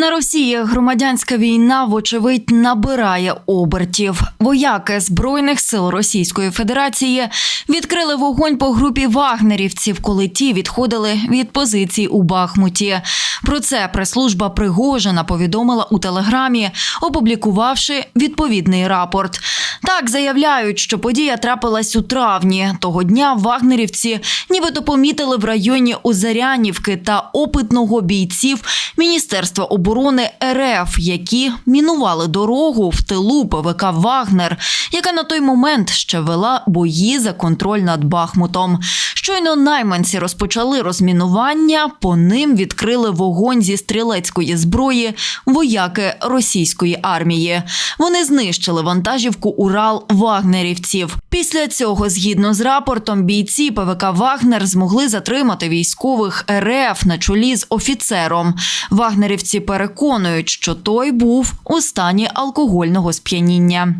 На Росії громадянська війна, вочевидь, набирає обертів. Вояки збройних сил Російської Федерації відкрили вогонь по групі вагнерівців, коли ті відходили від позицій у Бахмуті. Про це прес-служба Пригожина повідомила у телеграмі, опублікувавши відповідний рапорт. Так заявляють, що подія трапилась у травні. Того дня вагнерівці нібито помітили в районі Озарянівки та опитного бійців Міністерства оборони РФ, які мінували дорогу в тилу ПВК Вагнер, яка на той момент ще вела бої за контроль над Бахмутом. Щойно найманці розпочали розмінування, по ним відкрили вогонь зі стрілецької зброї вояки російської армії. Вони знищили вантажівку Урал вагнерівців. Після цього, згідно з рапортом, бійці ПВК Вагнер змогли затримати військових РФ на чолі з офіцером. Вагнерівці переконують, що той був у стані алкогольного сп'яніння.